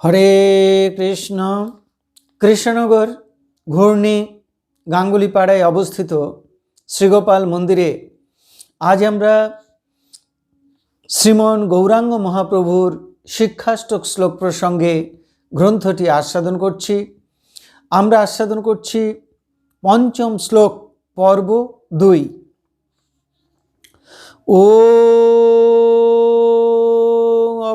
হরে কৃষ্ণ। কৃষ্ণনগর ঘূর্ণি গাঙ্গুলিপাড়ায় অবস্থিত শ্রীগোপাল মন্দিরে আজ আমরা শ্রীমন গৌরাঙ্গ মহাপ্রভুর শিক্ষাষ্টক শ্লোক প্রসঙ্গে গ্রন্থটি আস্বাদন করছি। আমরা আস্বাদন করছি পঞ্চম শ্লোক, পর্ব দুই। ও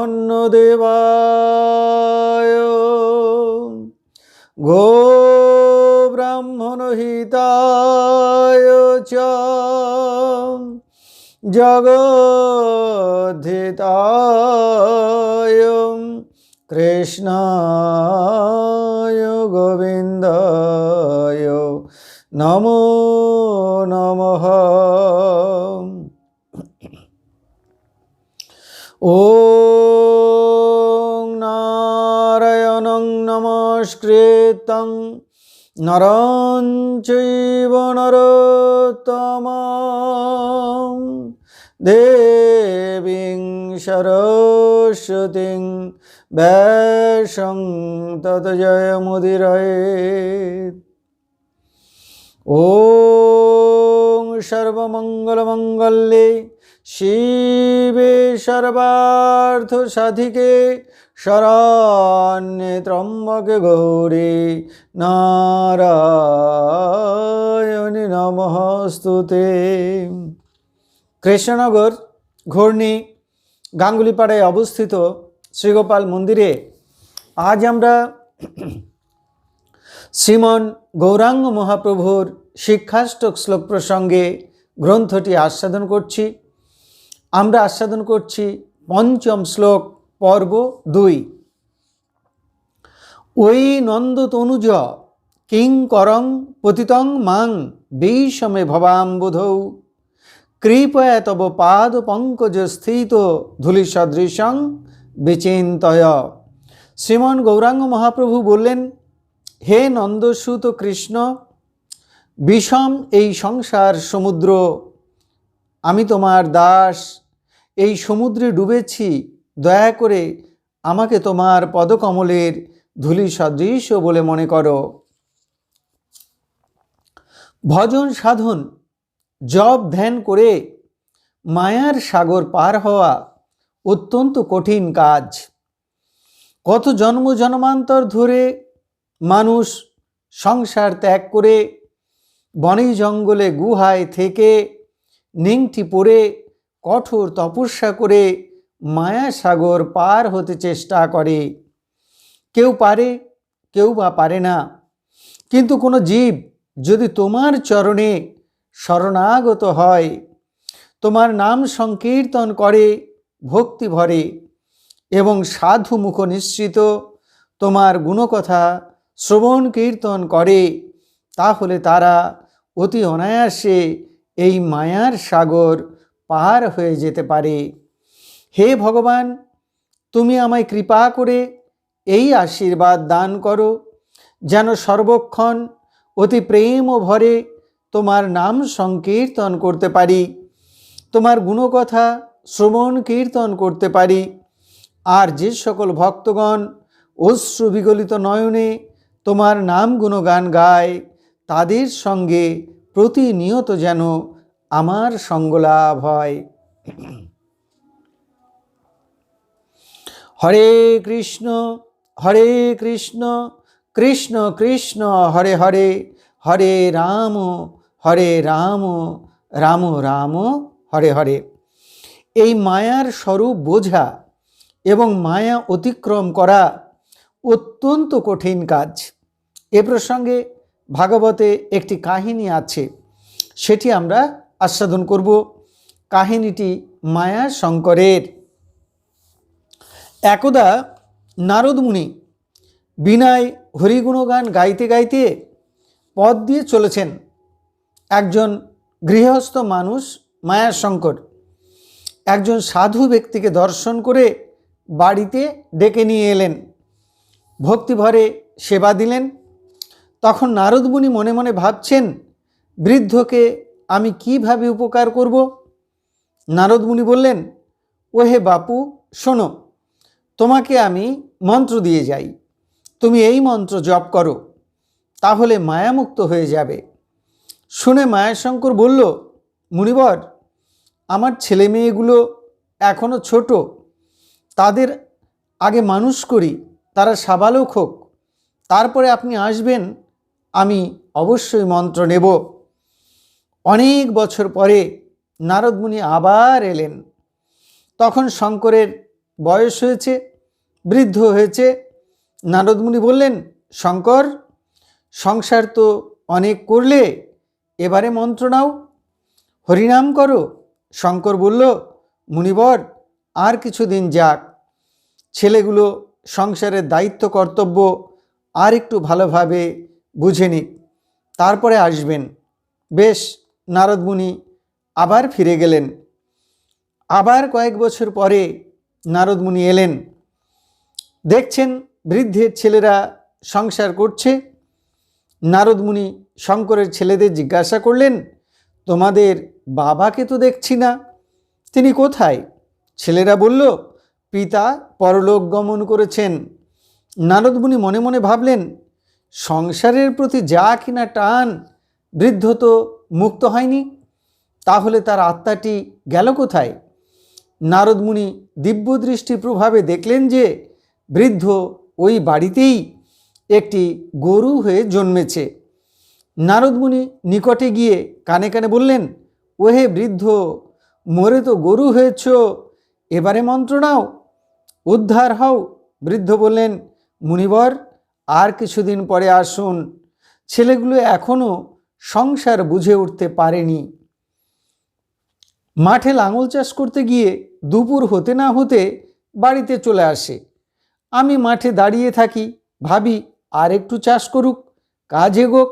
ব্রহ্মণ্যদেবায় গো ব্রাহ্মণহিতায় চ। জগদ্ধিতায়। কৃষ্ণায় গোবিন্দ নম নম। ও नमस्कृतं नरं चैव नरोत्तमं देवीं सरस्वतीं वैशं ततजयमुदिरयेत् ॐ सर्वमङ्गलमङ्गल्ये শিবে সর্বার্থ সাধিকে শরণ্যে ত্রম্বকে গৌরী নারায়ণী নমস্তুতে। কৃষ্ণনগর ঘূর্ণি গাঙ্গুলিপাড়ায় অবস্থিত শ্রীগোপাল মন্দিরে আজ আমরা শ্রীমন গৌরাঙ্গ মহাপ্রভুর শিক্ষাষ্টক শ্লোক প্রসঙ্গে গ্রন্থটি আস্বাদন করছি। আমরা আস্বাদন করছি পঞ্চম শ্লোক পর্ব দুই। ওই নন্দ তনুজ কিং করং পতিতং মাং বিষমে ভবাম্বুধৌ কৃপয়া তব পাদ পঙ্কজ স্থিত ধুলি সদৃশং বিচিন্তয়। শ্রীমন গৌরাঙ্গ মহাপ্রভু বললেন, হে নন্দসুত কৃষ্ণ, বিষম এই সংসার সমুদ্র। আমি তোমার দাস, এই সমুদ্রে ডুবেছি দয়া করে আমাকে তোমার পদকমলের ধূলি সদৃশ বলে মনে করো। ভজন সাধন, জপ ধ্যান করে মায়ার সাগর পার হওয়া অত্যন্ত কঠিন কাজ। কত জন্ম জন্মান্তর ধরে মানুষ সংসার ত্যাগ করে বনে জঙ্গলে গুহায় থেকে নিংটি পড়ে কঠোর তপস্যা করে মায়া সাগর পার হতে চেষ্টা করে। কেউ পারে, কেউ বা পারে না। কিন্তু কোনো জীব যদি তোমার চরণে শরণাগত হয়, তোমার নাম সংকীর্তন করে, ভক্তি ভরে এবং সাধু মুখ নিশ্চিত, তোমার গুণকথা শ্রবণ কীর্তন করে, তাহলে তারা অতি অনায়াসে এই মায়ার সাগর পার হয়ে যেতে পারে। হে ভগবান, তুমি আমায় কৃপা করে এই আশীর্বাদ দান করো, যেন সর্বক্ষণ অতি প্রেম ও ভরে তোমার নাম সংকীর্তন করতে পারি, তোমার গুণকথা শ্রবণ কীর্তন করতে পারি, আর যে সকল ভক্তগণ অশ্রু বিগলিত নয়নে তোমার নাম গুণগান গায়, তাদের সঙ্গে প্রতিনিয়ত যেন আমার সঙ্গলাভ হয়। হরে কৃষ্ণ হরে কৃষ্ণ কৃষ্ণ কৃষ্ণ, হরে হরে হরে রাম হরে রাম রাম রাম, হরে হরে। এই মায়ার স্বরূপ বোঝা এবং মায়া অতিক্রম করা অত্যন্ত কঠিন কাজ। এ প্রসঙ্গে ভাগবতে একটি কাহিনী আছে, সেটি আমরা আস্বাদন করব। কাহিনীটি মায়া শঙ্করের একদা নারদ মুনি বিনায় হরিগুণগান গাইতে গাইতে পথ দিয়ে চলেছেন। একজন গৃহস্থ মানুষ মায়াশঙ্কর একজন সাধু ব্যক্তিকে দর্শন করে বাড়িতে ডেকে নিয়ে এলেন। ভক্তিভরে সেবা দিলেন। তখন নারদমুনি মনে মনে ভাবছেন, বৃদ্ধকে আমি কীভাবে উপকার করব? নারদমুনি বললেন, ওহে বাপু, শোনো তোমাকে আমি মন্ত্র দিয়ে যাই। তুমি এই মন্ত্র জপ করো, তাহলে মায়ামুক্ত হয়ে যাবে। শুনে মায়াশঙ্কর বলল, মুনিবর, আমার ছেলে মেয়েগুলো এখনও ছোট, তাদের আগে মানুষ করি, তারা সাবালক হোক। তারপরে আপনি আসবেন, আমি অবশ্যই মন্ত্র নেব। অনেক বছর পরে নারদমুনি আবার এলেন। তখন শঙ্করের বয়স হয়েছে বৃদ্ধ হয়েছে। নারদমুনি বললেন, শঙ্কর, সংসার তো অনেক করলে, এবারে মন্ত্র নাও। হরিনাম করো। শঙ্কর বলল, মুনিবর, আর কিছুদিন যাক। ছেলেগুলো সংসারের দায়িত্ব, কর্তব্য আর একটু ভালোভাবে বুঝে নিক। তারপরে আসবেন। বেশ, নারদমুনি আবার ফিরে গেলেন। আবার কয়েক বছর পরে নারদমুনি এলেন। দেখছেন বৃদ্ধের ছেলেরা সংসার করছে। নারদমুনি শঙ্করের ছেলেদের জিজ্ঞাসা করলেন, তোমাদের বাবাকে তো দেখছি না, তিনি কোথায়? ছেলেরা বলল, পিতা পরলোক গমন করেছেন। নারদমুনি মনে মনে ভাবলেন, সংসারের প্রতি যা কিনা টান, বৃদ্ধ তো মুক্ত হয়নি, তাহলে তার আত্মাটি গেল কোথায়? নারদমুনি দিব্যদৃষ্টি প্রভাবে দেখলেন যে বৃদ্ধ ওই বাড়িতেই একটি গরু হয়ে জন্মেছে। নারদমুনি নিকটে গিয়ে কানে কানে বললেন, ওহে বৃদ্ধ, মরে তো গরু হয়েছ, এবারে মন্ত্র নাও। উদ্ধার হও, বৃদ্ধ বললেন, মুনিবর, আর কিছুদিন পরে আসুন। ছেলেগুলো এখনও সংসার বুঝে উঠতে পারেনি। মাঠে লাঙল চাষ করতে গিয়ে দুপুর হতে না হতে বাড়িতে চলে আসে। আমি মাঠে দাঁড়িয়ে থাকি, ভাবি আর একটু চাষ করুক, কাজ এগোক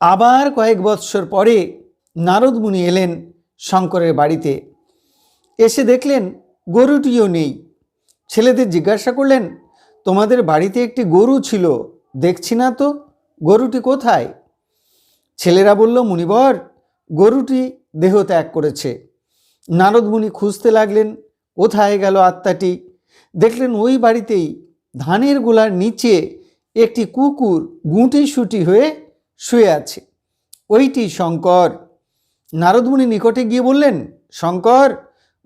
আবার কয়েক বৎসর পরে নারদ মুনি এলেন শঙ্করের বাড়িতে। এসে দেখলেন গরুটিও নেই। ছেলেদের জিজ্ঞাসা করলেন, তোমাদের বাড়িতে একটি গরু ছিল, দেখছি না তো, গরুটি কোথায়? ছেলেরা বলল, মুনিবর, গরুটি দেহ ত্যাগ করেছে। নারদ মুনি খুঁজতে লাগলেন, কোথায় গেল আত্মাটি? দেখলেন ওই বাড়িতেই ধানের গোলার নিচে একটি কুকুর গুঁটি সুটি হয়ে শুয়ে আছে। ওইটি শঙ্কর। নারদমুনি নিকটে গিয়ে বললেন, শঙ্কর,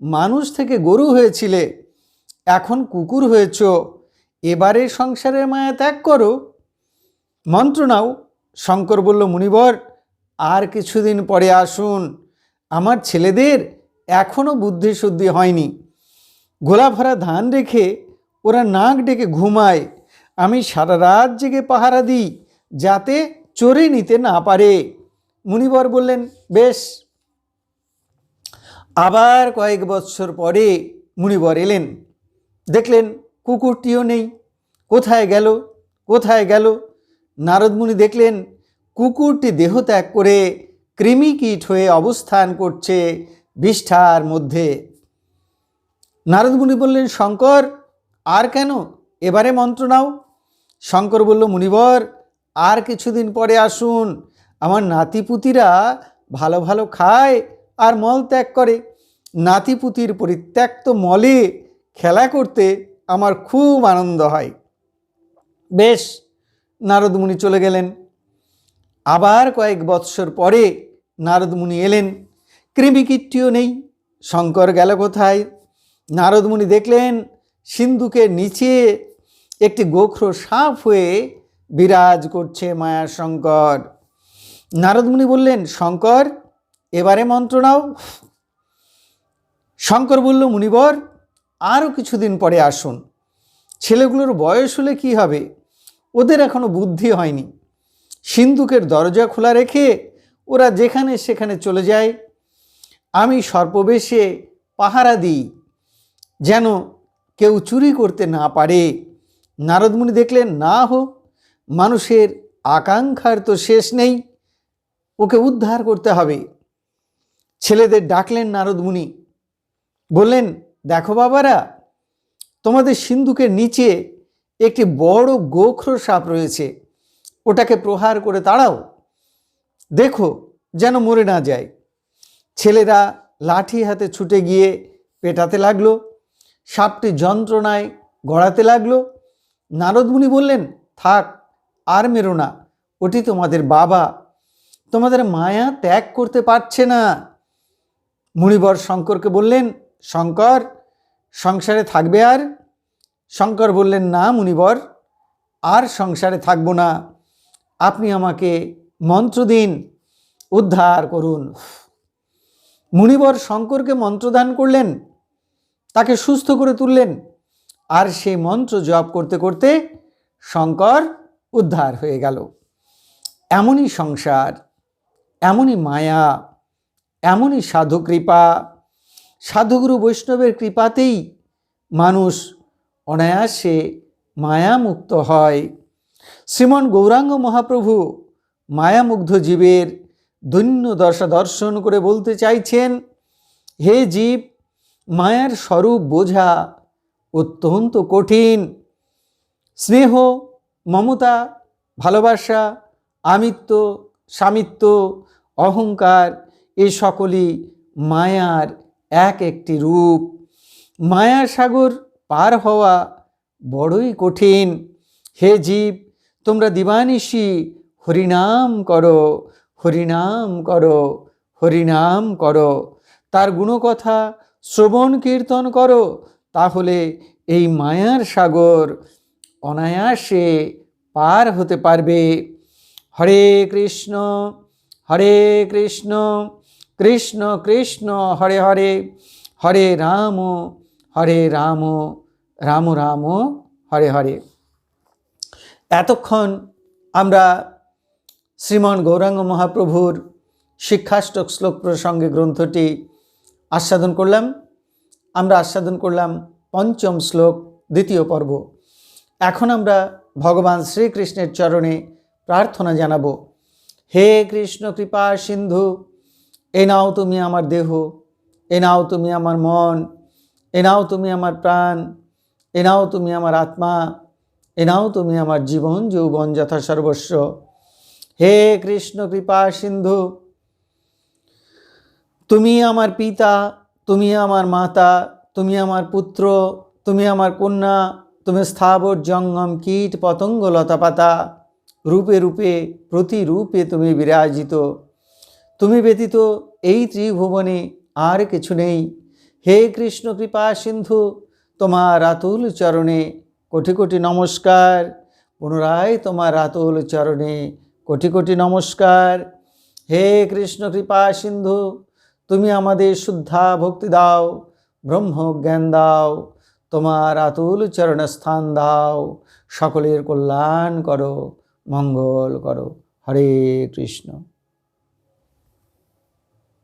মানুষ থেকে গরু হয়েছিলে, এখন কুকুর হয়েছ, এবারে সংসারের মায়া ত্যাগ করো। মন্ত্র নাও। শঙ্কর বলল, মুনিবর, আর কিছুদিন পরে আসুন। আমার ছেলেদের এখনও বুদ্ধি শুদ্ধি হয়নি। গোলা ভরা ধান রেখে ওরা নাক ডেকে ঘুমায়। আমি সারা রাত জেগে পাহারা দিই যাতে চোরে নিতে না পারে। মুনিবর বললেন, বেশ। আবার কয়েক বৎসর পরে মুনিবর এলেন। দেখলেন কুকুরটিও নেই। কোথায় গেল? কোথায় গেল? নারদমুনি দেখলেন কুকুরটি দেহত্যাগ করে কৃমিকীট হয়ে অবস্থান করছে বিষ্ঠার মধ্যে। নারদমুনি বললেন, শঙ্কর, আর কেন? এবারে মন্ত্র নাও। শঙ্কর বলল, মুনিবর, আর কিছুদিন পরে আসুন। আমার নাতিপুতিরা ভালো ভালো খায় আর মল ত্যাগ করে। নাতিপুতির পরিত্যক্ত মলে খেলা করতে আমার খুব আনন্দ হয়। বেশ নারদমুনি চলে গেলেন। আবার কয়েক বৎসর পরে নারদমুনি এলেন। কৃমিকীটটিও নেই। শঙ্কর গেল কোথায়? নারদমুনি দেখলেন সিন্ধুকের নিচে একটি গোখর সাপ হয়ে বিরাজ করছে মায়া শঙ্কর। নারদমুনি বললেন, শঙ্কর, এবারে মন্ত্র নাও। শঙ্কর বলল, মুনিবর আরও কিছুদিন পরে আসুন। ছেলেগুলোর বয়স হলে কি হবে? ওদের এখনও বুদ্ধি হয়নি। সিন্ধুকের দরজা খোলা রেখে ওরা যেখানে সেখানে চলে যায়। আমি সর্পবেশে পাহারা দিই। যেন কেউ চুরি করতে না পারে। নারদমুনি দেখলেন, না হোক মানুষের আকাঙ্ক্ষার তো শেষ নেই, ওকে উদ্ধার করতে হবে। ছেলেদের ডাকলেন নারদমুনি বললেন, দেখো বাবারা, তোমাদের সিন্ধুকের নিচে একটি বড় গোখর সাপ রয়েছে, ওটাকে প্রহার করে তাড়াও, দেখো যেন মরে না যায়। ছেলেরা লাঠি হাতে ছুটে গিয়ে পেটাতে লাগল। সাপটি যন্ত্রণায় গড়াতে লাগল। নারদমুনি বললেন, থাক, আর মেরো না, ওটি তোমাদের বাবা। তোমাদের মায়া ত্যাগ করতে পারছে না। মুনিবর শঙ্করকে বললেন, শঙ্কর, সংসারে থাকবে আর? শঙ্কর বললেন, না মুনিবর, আর সংসারে থাকব না। আপনি আমাকে মন্ত্র দিন, উদ্ধার করুন। মুনিবর শঙ্করকে মন্ত্রদান করলেন তাকে সুস্থ করে তুললেন। আর সেই মন্ত্র জপ করতে করতে শঙ্কর উদ্ধার হয়ে গেল। এমনই সংসার, এমনই মায়া, এমনই সাধু কৃপা, সাধুগুরু বৈষ্ণবের কৃপাতেই মানুষ অনায়াসে মায়ামুক্ত হয়। শ্রীমন গৌরাঙ্গ মহাপ্রভু মায়ামুগ্ধ জীবের দৈন্য দশা দর্শন করে বলতে চাইছেন, হে জীব মায়ার স্বরূপ বোঝা অত্যন্ত কঠিন। স্নেহ, মমতা, ভালোবাসা, আমিত্ব, স্বামিত্ব, অহংকার এই সকলই মায়ার এক একটি রূপ। মায়া সাগর পার হওয়া বড়ই কঠিন। হে জীব, তোমরা দিবানিশি হরিনাম করো হরিনাম করো হরিনাম করো। তার গুণকথা শ্রবণ কীর্তন করো, তাহলে এই মায়ার সাগর অনায়াসে পার হতে পারবে। হরে কৃষ্ণ হরে কৃষ্ণ কৃষ্ণ কৃষ্ণ, হরে হরে হরে রাম হরে রাম রাম রাম, হরে হরে। এতক্ষণ আমরা শ্রীমন গৌরাঙ্গ মহাপ্রভুর শিক্ষাষ্টক শ্লোক প্রসঙ্গে গ্রন্থটি আস্বাদন করলাম। আমরা আস্বাদন করলাম পঞ্চম শ্লোক, দ্বিতীয় পর্ব। এখন আমরা ভগবান শ্রীকৃষ্ণের চরণে প্রার্থনা জানাব। হে কৃষ্ণ কৃপা সিন্ধু, এ নাও তুমি আমার দেহ, এ নাও তুমি আমার মন, এ নাও তুমি আমার প্রাণ, এ নাও তুমি আমার আত্মা, এ নাও তুমি আমার জীবন, যৌবন যথা সর্বস্ব হে কৃষ্ণ কৃপা সিন্ধু তুমি আমার পিতা, তুমি আমার মাতা, তুমি আমার পুত্র, তুমি আমার কন্যা, তুমি স্থাবর জঙ্গম, কীট, পতঙ্গ, লতাপাতা। রূপে রূপে, প্রতিরূপে তুমি বিরাজিত। তুমি ব্যতীত এই ত্রিভুবনে আর কিছু নেই। হে কৃষ্ণ কৃপা সিন্ধু, তোমার আতুল চরণে কোটি কোটি নমস্কার। পুনরায় তোমার আতুল চরণে কোটি কোটি নমস্কার। হে কৃষ্ণ কৃপা সিন্ধু তুমি আমাদের শুদ্ধা ভক্তি দাও, ব্রহ্ম জ্ঞান দাও, তোমার আতুল চরণস্থান দাও, সকলের কল্যাণ করো, মঙ্গল করো। হরে কৃষ্ণ।